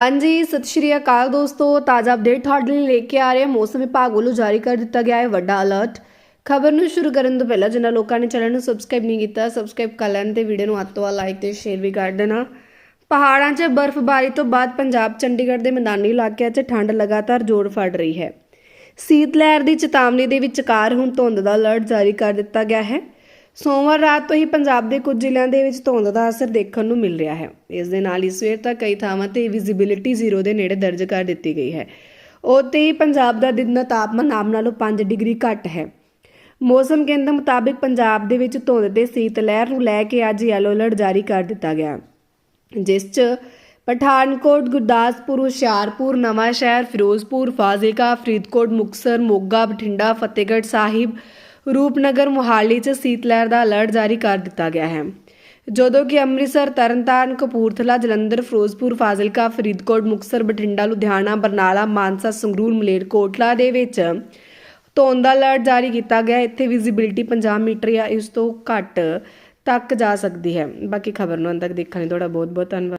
ਹਾਂਜੀ, ਸਤਿ ਸ਼੍ਰੀ ਅਕਾਲ ਦੋਸਤੋ। ਤਾਜ਼ਾ ਅਪਡੇਟ ਤੁਹਾਡੇ ਲਈ ਲੈ ਕੇ ਆ ਰਹੇ ਮੌਸਮ ਵਿਭਾਗ ਵੱਲੋਂ ਜਾਰੀ ਕਰ ਦਿੱਤਾ ਗਿਆ ਹੈ। ਵੱਡਾ ਅਲਰਟ ਖਬਰ ਨੂੰ ਸ਼ੁਰੂ ਕਰਨ ਤੋਂ ਪਹਿਲਾਂ ਜਿਨ੍ਹਾਂ ਲੋਕਾਂ ਨੇ ਚੈਨਲ ਨੂੰ ਸਬਸਕ੍ਰਾਈਬ ਨਹੀਂ ਕੀਤਾ ਸਬਸਕ੍ਰਾਈਬ ਕਰ ਲੈਣ ਤੇ ਵੀਡੀਓ ਨੂੰ ਹੱਥ ਤੋਂ ਲਾਈਕ ਤੇ ਸ਼ੇਅਰ ਵੀ ਕਰ ਦੇਣਾ। ਪਹਾੜਾਂ 'ਚ ਬਰਫ਼ਬਾਰੀ ਤੋਂ ਬਾਅਦ ਪੰਜਾਬ, ਚੰਡੀਗੜ੍ਹ ਦੇ ਮੈਦਾਨੀ ਇਲਾਕਿਆਂ 'ਚ ਠੰਡ ਲਗਾਤਾਰ ਜ਼ੋਰ ਫੜ ਰਹੀ ਹੈ। ਸੀਤ ਲਹਿਰ ਦੀ ਚੇਤਾਵਨੀ ਦੇ ਵਿਚਕਾਰ ਹੁਣ ਧੁੰਦ ਦਾ ਅਲਰਟ ਜਾਰੀ ਕਰ ਦਿੱਤਾ ਗਿਆ ਹੈ। ਸੋਮਵਾਰ ਰਾਤ ਤੋਂ ਹੀ ਪੰਜਾਬ ਦੇ ਕੁਝ ਜ਼ਿਲ੍ਹਿਆਂ ਦੇ ਵਿੱਚ ਧੁੰਦ ਦਾ ਅਸਰ ਦੇਖਣ ਨੂੰ ਮਿਲ ਰਿਹਾ ਹੈ। ਇਸ ਦੇ ਨਾਲ ਹੀ ਸਵੇਰ ਤੱਕ ਕਈ ਥਾਵਾਂ ਤੇ ਵਿਜ਼ਿਬਿਲਿਟੀ ਜ਼ੀਰੋ ਦੇ ਨੇੜੇ ਦਰਜ ਕਰ ਦਿੱਤੀ ਗਈ ਹੈ। ਉੱਥੇ ਹੀ ਪੰਜਾਬ ਦਾ ਦਿਨ ਦਾ ਤਾਪਮਾਨ ਆਮ ਨਾਲੋਂ 5 ਡਿਗਰੀ ਘੱਟ ਹੈ। ਮੌਸਮ ਕੇਂਦਰ ਮੁਤਾਬਿਕ ਪੰਜਾਬ ਦੇ ਵਿੱਚ ਧੁੰਦ ਤੇ ਸੀਤ ਲਹਿਰ ਨੂੰ ਲੈ ਕੇ ਅੱਜ ਯੈਲੋ ਅਲਰਟ ਜਾਰੀ ਕਰ ਦਿੱਤਾ ਗਿਆ ਜਿਸ 'ਚ ਪਠਾਨਕੋਟ, ਗੁਰਦਾਸਪੁਰ, ਹੁਸ਼ਿਆਰਪੁਰ ਨਵਾਂ ਸ਼ਹਿਰ ਫਿਰੋਜ਼ਪੁਰ, ਫਾਜ਼ਿਲਕਾ, ਫਰੀਦਕੋਟ ਮੁਕਸਰ ਮੋਗਾ, ਬਠਿੰਡਾ, ਫਤਿਹਗੜ੍ਹ ਸਾਹਿਬ ਰੂਪਨਗਰ ਮੁਹਾਲੀ 'ਚ ਸੀਤ ਲਹਿਰ ਦਾ ਅਲਰਟ ਜਾਰੀ ਕਰ ਦਿੱਤਾ ਗਿਆ ਹੈ। ਜਦੋਂ ਕਿ ਅੰਮ੍ਰਿਤਸਰ, ਤਰਨਤਾਰਨ, ਕਪੂਰਥਲਾ, ਜਲੰਧਰ, ਫਿਰੋਜ਼ਪੁਰ, ਫਾਜ਼ਿਲਕਾ, ਫਰੀਦਕੋਟ ਮੁਕਸਰ ਬਠਿੰਡਾ, ਲੁਧਿਆਣਾ, ਬਰਨਾਲਾ, ਮਾਨਸਾ, ਸੰਗਰੂਰ ਮਲੇਰਕੋਟਲਾ ਦੇ ਵਿੱਚ ਧੋਣ ਦਾ ਅਲਰਟ ਜਾਰੀ ਕੀਤਾ ਗਿਆ। ਇੱਥੇ ਵਿਜ਼ਿਬਿਲਿਟੀ 50 ਮੀਟਰ ਜਾਂ ਇਸ ਤੋਂ ਘੱਟ ਤੱਕ ਜਾ ਸਕਦੀ ਹੈ। ਬਾਕੀ ਖਬਰ ਨੂੰ ਅੰਤ ਤੱਕ ਦੇਖਣ ਲਈ ਤੁਹਾਡਾ ਬਹੁਤ ਬਹੁਤ ਧੰਨਵਾਦ।